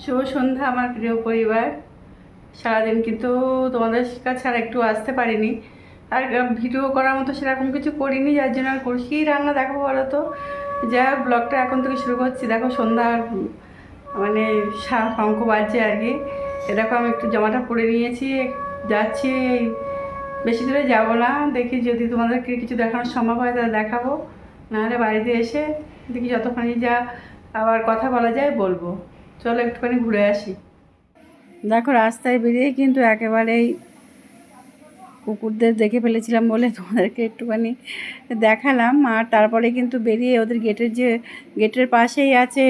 শুভ সন্ধ্যা আমার প্রিয় পরিবার। সারাদিন কিন্তু তোমাদের কাছে আর একটু আসতে পারিনি। আর ভিডিও করার মতো সেরকম কিছু করিনি, যার জন্য আর করছি কী রান্না দেখাবো বলো তো? যা ব্লগটা এখন থেকে শুরু করছি। দেখো সন্ধ্যার মানে শঙ্খ বাজছে আর কি। এরকম আমি একটু জামাটা পরে নিয়েছি। যাচ্ছি, বেশি দূরে যাব না। দেখি যদি তোমাদেরকে কিছু দেখানো সম্ভব হয় তাহলে দেখাবো। নাহলে বাড়িতে এসে দেখি যতখানি যা আবার কথা বলা যায় বলব। চলো একটুখানি ঘুরে আসি। দেখো, রাস্তায় বেরিয়ে কিন্তু একেবারেই কুকুরদের দেখে ফেলেছিলাম বলে তোমাদেরকে একটুখানি দেখালাম। আর তারপরে কিন্তু বেরিয়ে ওদের গেটের যে, গেটের পাশেই আছে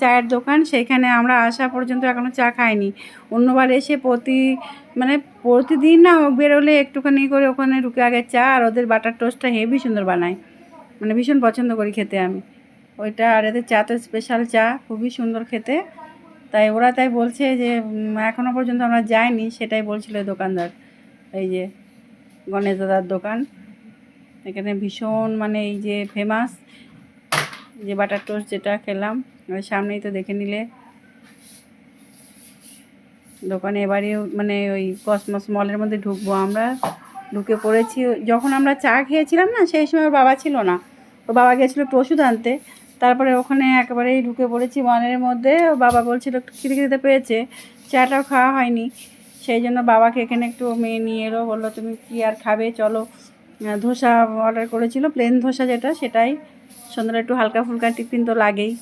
চায়ের দোকান। সেইখানে আমরা আসা পর্যন্ত এখনও চা খাইনি। অন্যবার এসে প্রতি মানে প্রতিদিন না বেরোলে একটুখানি করে ওখানে ঢুকে আগে চা আর ওদের বাটার টোস্টটা হেভি সুন্দর বানায়। মানে ভীষণ পছন্দ করি খেতে আমি। ওইটা আর এদের চা তো স্পেশাল চা খুবই সুন্দর খেতে। তাই ওরা তাই বলছে যে উম, এখনও পর্যন্ত আমরা যাইনি সেটাই বলছিল দোকানদার। এই যে গণেশ দাদার দোকান। এখানে ভীষণ মানে এই যে ফেমাস যে বাটার টোস্ট যেটা খেলাম ওই সামনেই তো দেখে নিলে। দোকানে এবারেও মানে ওই কসমস মলের মধ্যে ঢুকবো আমরা। ঢুকে পড়েছি যখন আমরা চা খেয়েছিলাম না সেই সময় বাবা ছিল না। ওর বাবা গেছিল একটু আনতে। তারপরে ওখানে একেবারেই ঢুকে পড়েছি মলের মধ্যে। বাবা বলছিল, একটু খিদে পেয়েছে, চাটাও খাওয়া হয়নি। সেই জন্য বাবাকে এখানে একটু মেয়ে নিয়ে এলো, বলল, তুমি কি আর খাবে? চলো। ধোসা অর্ডার করেছিল প্লেন ধোসা যেটা, সেটাই। সন্ধ্যাটা একটু হালকা ফুলকা টিফিন তো লাগেই।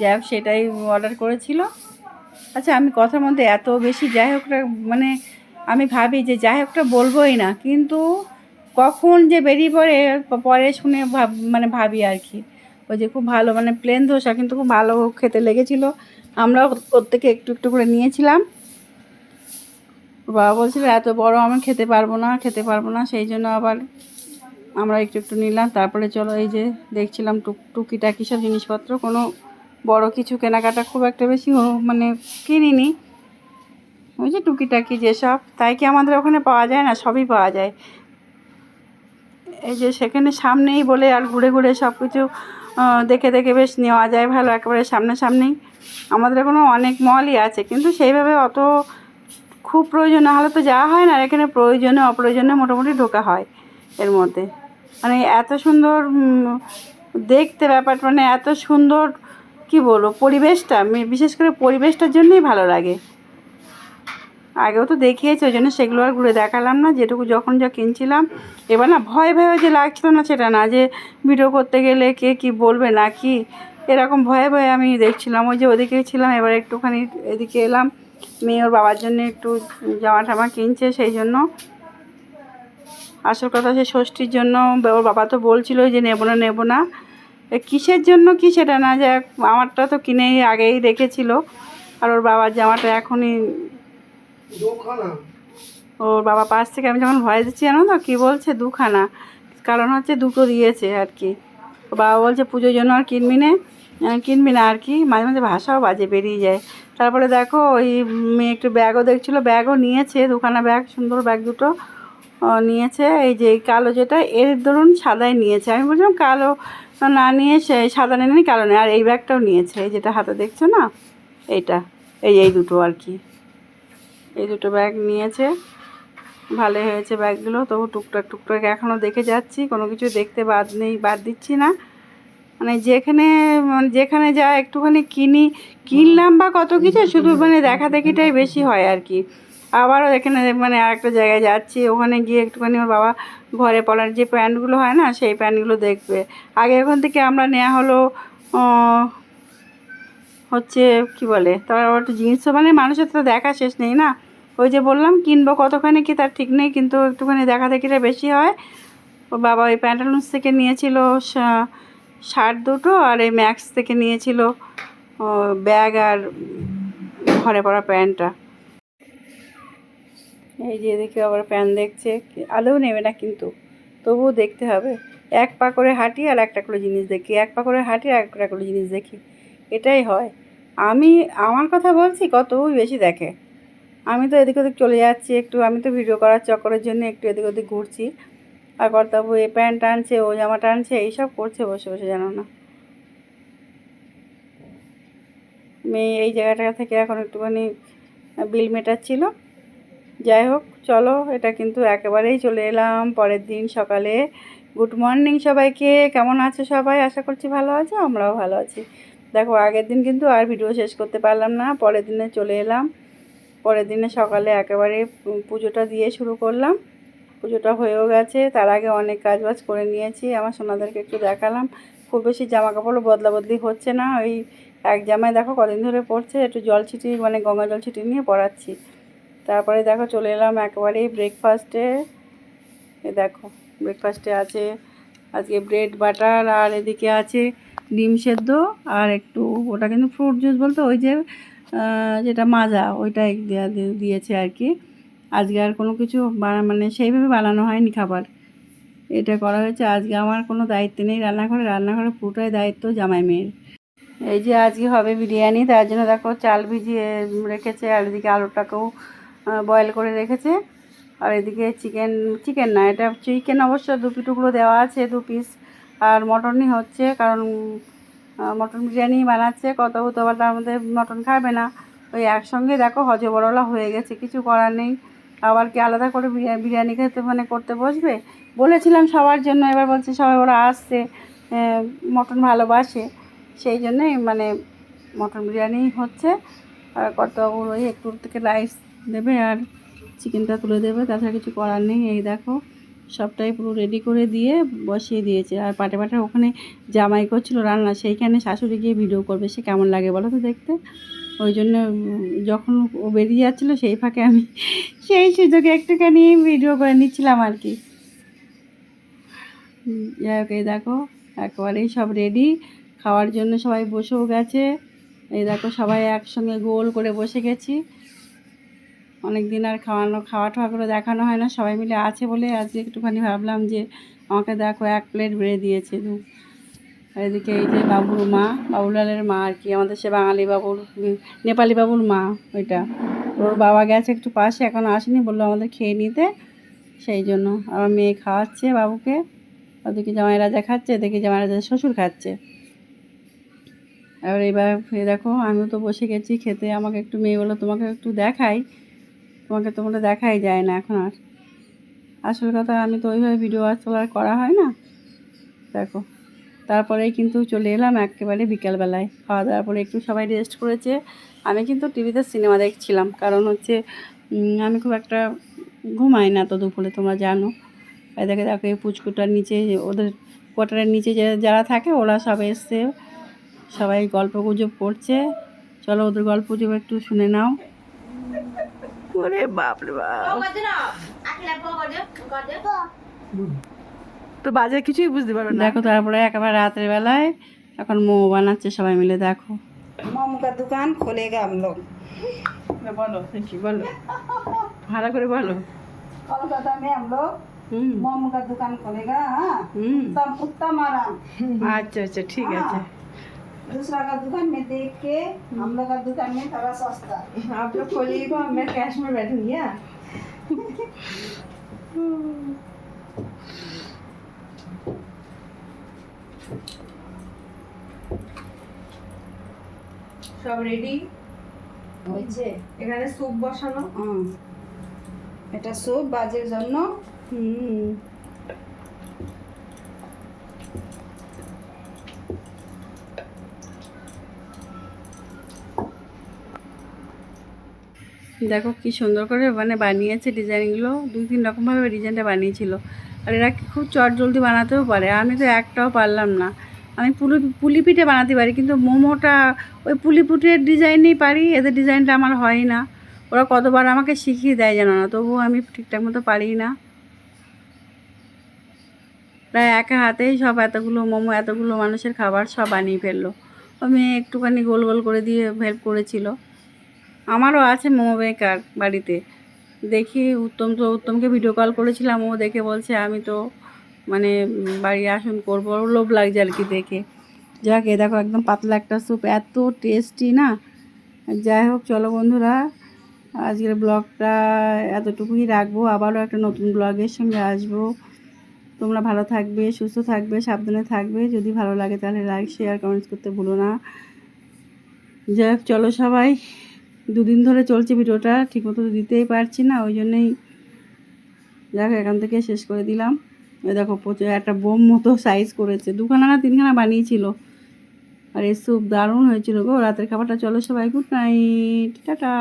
যাই হোক, সেটাই অর্ডার করেছিল। আচ্ছা আমি কথার মধ্যে এত বেশি যাই হোক মানে আমি ভাবি যে যাই হোকটা বলবোই না। কিন্তু কখন যে বেরিয়ে পড়ে পরে শুনে ভাব মানে ভাবি আর কি। ওই যে খুব ভালো মানে প্লেন ধোসা, কিন্তু খুব ভালো খেতে লেগেছিল। আমরা ওর থেকে একটু একটু করে নিয়েছিলাম। বাবা বলছিল, এত বড় আমি খেতে পারব না, খেতে পারব না। সেই জন্য আবার আমরা একটু একটু নিলাম। তারপরে চলো এই যে দেখছিলাম টুক, টুকিটাকি সব জিনিসপত্র। কোনো বড় কিছু কেনাকাটা খুব একটা বেশি মানে কিনিনি। ওই যে টুকিটাকি যেসব, তাই কি আমাদের ওখানে পাওয়া যায় না? সবই পাওয়া যায়। এই যে সেখানে সামনেই বলে আর ঘুরে ঘুরে সব কিছু দেখে দেখে বেশ নেওয়া যায় ভালো একেবারে সামনাসামনি। আমাদের এখনও অনেক মলই আছে, কিন্তু সেইভাবে অত খুব প্রয়োজন না হলে তো যাওয়া হয় না, আর এখানে প্রয়োজনে অপ্রয়োজনে মোটামুটি ঢোকা হয় এর মধ্যে। মানে এত সুন্দর দেখতে ব্যাপারটা মানে এত সুন্দর, কি বলব, পরিবেশটা, বিশেষ করে পরিবেশটার জন্যই ভালো লাগে। আগেও তো দেখিয়েছি, ওই জন্য সেগুলো আর ঘুরে দেখালাম না, যেটুকু যখন যা কিনছিলাম। এবার না ভয় ভয়ে যে লাগছিল না সেটা না, যে ভিডিও করতে গেলে কে কি বলবে না কি, এরকম ভয়ে ভয়ে আমি দেখছিলাম। ওই যে ওদিকে ছিলাম, এবার একটুখানি এদিকে এলাম, মেয়ে ওর বাবার জন্য একটু জামা টামা কিনছে, সেই জন্য। আসল কথা সে ষষ্ঠীর জন্য ওর বাবা তো বলছিল যে নেব না নেব না। কিসের জন্য কি সেটা না যে আমারটা তো কিনেই আগেই রেখেছিল আর ওর বাবার জামাটা এখনই ওর বাবা পাশ থেকে আমি যখন ভয় দিচ্ছি জানো তো, কী বলছে? দুখানা। কারণ হচ্ছে দুটো দিয়েছে আর কি। বাবা বলছে, পুজোর জন্য আর কিনবি না কিনবি না আর কি। মাঝে মাঝে ভাষাও বাজে, বেরিয়ে যায়। তারপরে দেখো, ওই মেয়ে একটু ব্যাগও দেখছিলো, ব্যাগও নিয়েছে, দুখানা ব্যাগ, সুন্দর ব্যাগ দুটো নিয়েছে। এই যে কালো যেটা, এর ধরুন সাদাই নিয়েছে। আমি বলছিলাম, কালো না নিয়ে সে, সাদা নেয়নি, কালো নেই। আর এই ব্যাগটাও নিয়েছে। এই যেটা হাতে দেখছ না, এইটা, এই এই দুটো আর কি। এই দুটো ব্যাগ নিয়েছে। ভালোই হয়েছে ব্যাগগুলো তবু টুকটাক টুকটাক এখনও দেখে যাচ্ছি। কোনো কিছু দেখতে বাদ নেই, বাদ দিচ্ছি না। মানে যেখানে মানে যেখানে যা একটুখানি কিনি, কিনলাম বা কত কিছু, শুধু মানে দেখা দেখিটাই বেশি হয় আর কি। আবারও এখানে মানে আরেকটা জায়গায় যাচ্ছি। ওখানে গিয়ে একটুখানি ওর বাবা ঘরে পড়ার যে প্যান্টগুলো হয় না, সেই প্যান্টগুলো দেখবে। আগে ওখান থেকে আমরা নেওয়া হলো হচ্ছে কি বলে? তারপর একটু জিনিসও মানে মানুষের তো দেখা শেষ নেই না। ওই যে বললাম, কিনবো কতখানি কি তার ঠিক নেই, কিন্তু একটুখানি দেখা দেখিটা বেশি হয়। ও বাবা ওই প্যান্টালুন্স থেকে নিয়েছিল শার্ট দুটো আর এই ম্যাক্স থেকে নিয়েছিল ব্যাগ আর ঘরে পড়া প্যান্টটা। এই যে এদিকে আবার প্যান্ট দেখছে আদৌ নেবে না কিন্তু, তবুও দেখতে হবে। এক পা করে হাঁটি আর একটা করে জিনিস দেখি, এক পা করে হাঁটি আর একটা করে জিনিস দেখি, এটাই হয়। আমি, আমার কথা বলছি কতই বেশি দেখে। আমি তো এদিক ওদিক চলে যাচ্ছি, একটু আমি তো ভিডিও করার চক্করের জন্য একটু এদিক ওদিক ঘুরছি। আর কর্তাবু এ প্যান্ট টানছে, ও জামা টানছে, এইসব করছে বসে বসে, জানো না। মেয়ে এই জায়গাটা থেকে এখন একটুখানি বিল মেটাচ্ছিল। যাই হোক, চলো, এটা কিন্তু একেবারেই চলে এলাম পরের দিন সকালে। গুড মর্নিং সবাইকে, কেমন আছে সবাই? আশা করছি ভালো আছে, আমরাও ভালো আছি। দেখো, আগের দিন কিন্তু আর ভিডিও শেষ করতে পারলাম না, পরের দিনে চলে এলাম। পরের দিনে সকালে একেবারে পুজোটা দিয়ে শুরু করলাম। পুজোটা হয়েও গেছে, তার আগে অনেক কাজবাজ করে নিয়েছি। আমার সোনাদেরকে একটু দেখালাম। খুব বেশি জামা কাপড়ও বদলা বদলি হচ্ছে না। ওই এক জামায় দেখো কদিন ধরে পড়ছে, একটু জল ছিটিয়ে মানে গঙ্গা জল ছিটিয়ে নিয়ে পড়াচ্ছি। তারপরে দেখো চলে এলাম একেবারেই ব্রেকফাস্টে এ দেখো ব্রেকফাস্টে আছে, আজকে ব্রেড বাটার আর এদিকে আছে ডিম সেদ্ধ, আর একটু ওটা কিন্তু ফ্রুট জুস বলতে? ওই যে যেটা মাজা ওইটাই দেয়া- দিয়েছে আর কি। আজকে আর কোনো কিছু মানে সেইভাবে বানানো হয়নি খাবার। এটা করা হয়েছে, আজকে আমার কোনো দায়িত্ব নেই রান্নাঘরে রান্নাঘরে পুরোটাই দায়িত্ব জামাই মেয়ের। এই যে আজকে হবে বিরিয়ানি, তার জন্য দেখো চাল ভিজিয়ে রেখেছে, আর এদিকে আলুটাকেও বয়েল করে রেখেছে। আর এদিকে চিকেন চিকেন না, এটা চিকেন অবশ্য দু টুকরো দেওয়া আছে, দু পিস আর মটনই হচ্ছে, কারণ মটন বিরিয়ানি বানাচ্ছে, কত তো আবার তার মধ্যে মটন খাবে না। ওই একসঙ্গে দেখো হজবরলা হয়ে গেছে, কিছু করার নেই। আবার কি আলাদা করে বিরিয়া- বিরিয়ানি খেতে মানে করতে বসবে? বলেছিলাম সবার জন্য, এবার বলছে সবাই ওরা আসছে মটন ভালোবাসে। সেই জন্যই মানে মটন বিরিয়ানি হচ্ছে, আর কর্তাবাবুর ওই একটু থেকে রাইস দেবে আর চিকেনটা তুলে দেবে, তাছাড়া কিছু করার নেই, এই দেখো। সবটাই পুরো রেডি করে দিয়ে বসিয়ে দিয়েছে। আর পাটে পাটে ওখানে জামাই করছিল রান্না, সেইখানে শাশুড়ি গিয়ে ভিডিও করবে, সে কেমন লাগে বলো তো দেখতে? ওই জন্য যখন ও বেরিয়ে যাচ্ছিল, সেই ফাঁকে আমি সেই সুযোগে একটুখানি ভিডিও করে নিচ্ছিলাম আর কি। যাই হোক, এই দেখো, একেবারেই সব রেডি খাওয়ার জন্য সবাই বসেও গেছে। এই দেখো, সবাই একসঙ্গে গোল করে বসে গেছি। অনেক দিন আর খাওয়ানো, খাওয়া টাওয়া করে দেখানো হয় না। সবাই মিলে আছে বলে আজকে একটুখানি ভাবলাম যে আমাকে দেখো এক প্লেট বেড়ে দিয়েছে দু। এদিকে এই যে বাবুর মা, বাবুলালের মা আর কি, আমাদের সে বাঙালি বাবুর, নেপালি বাবুর মা ওইটা। ওর বাবা গেছে একটু পাশে, এখন আসেনি, বলল আমাদের খেয়ে নিতে। সেই জন্য আমার মেয়ে খাওয়াচ্ছে বাবুকে। ওদিকে জামাই রাজা খাচ্ছে, এদিকে জামাই রাজা শ্বশুর খাচ্ছে। এবার এবার দেখো, আমিও তো বসে গেছি, খেতে আমাকে একটু মেয়ে বলল তোমাকে একটু দেখাই। তোমাকে তোমরা দেখাই যায় না এখন আর। আসল কথা, আমি তো ওইভাবে ভিডিও আর করা হয় না। দেখো তারপরেই কিন্তু চলে এলাম একেবারে বিকালবেলায়। খাওয়া দাওয়ার পরে একটু সবাই রেস্ট করেছে। আমি কিন্তু টিভিতে সিনেমা দেখছিলাম, কারণ হচ্ছে আমি খুব একটা ঘুমাই না তো দুপুরে, তোমরা জানো। দেখে, দেখো, এই পুচকুটার নিচে, ওদের কোয়ার্টারের নিচে যে যারা থাকে, ওরা সব এসছে। সবাই গল্প গুজব করছে। চলো, ওদের গল্প গুজব একটু শুনে নাও। ওরে বাপরে বাপ তো বাজার কিছুই বুঝতে পারবে না দেখো তারপরে একেবারে রাতের বেলায় এখন মোমো বানাচ্ছে সবাই মিলে দেখো मोमो का दुकान खोलेगा हम लोग বলো দেখি বলো ভালো করে বলো कोलकाता में हम लोग হুম मोमो का दुकान खोलेगा हाँ হুম उत्तम उत्तम आराम আচ্ছা আচ্ছা ঠিক আছে दूसरा का दुकान में देख के हम लोग का दुकान में थोड़ा सस्ता आप लोग खोलिएगा मैं कैश में बैठूंगी हाँ? সব রেডি হয়েছে এখানে স্যুপ বসানো হুম এটা স্যুপ বাজের জন্য হুম দেখো কি সুন্দর করে মানে বানিয়েছে ডিজাইনগুলো। দুই তিন রকমভাবে ডিজাইনটা বানিয়েছিল। আর এরা খুব চট জলদি বানাতেও পারে। আমি তো একটাও পারলাম না। আমি পুলি পুলি পিঠে বানাতে পারি, কিন্তু মোমোটা ওই পুলি পিঠের ডিজাইনেই পারি, এদের ডিজাইনটা আমার হয় না। ওরা কতবার আমাকে শিখিয়ে দেয় জানো না, তবুও আমি ঠিকঠাক মতো পারি না। প্রায় একা হাতেই সব এতগুলো মোমো, এতগুলো মানুষের খাবার সব বানিয়ে ফেলল। আমি একটুখানি গোল গোল করে দিয়ে হেল্প করেছিল। আমারও আছে মোমো মেকার বাড়িতে। দেখি উত্তম তো উত্তমকে ভিডিও কল করেছিলাম, ও দেখে বলছে, আমি তো মানে বাড়ি আসুন করব। লোভ লাগছে আর কি দেখে। যাক, এ দেখো একদম পাতলা একটা স্যুপ এত টেস্টি না? যাই হোক, চলো বন্ধুরা, আজকের ব্লগটা এতটুকুই রাখব। আবারও একটা নতুন ব্লগের সঙ্গে আসব। তোমরা ভালো থাকবে, সুস্থ থাকবে, সাবধানে থাকবে। যদি ভালো লাগে তাহলে লাইক শেয়ার কমেন্টস করতে ভুলো না। যাই হোক, চলো সবাই। দুদিন ধরে চলছে ভিডিওটা, ঠিকমতো মতো দিতেই পারছি না, ওই জন্যেই যাক, এখান থেকে শেষ করে দিলাম। ওই দেখো, প্রচুর একটা বোম মতো সাইজ করেছে, দুখানা না তিনখানা বানিয়েছিল। আর এই স্যুপ দারুণ হয়েছিল গো, রাতের খাবারটা। চলো সবাই গুড নাইট টাটা।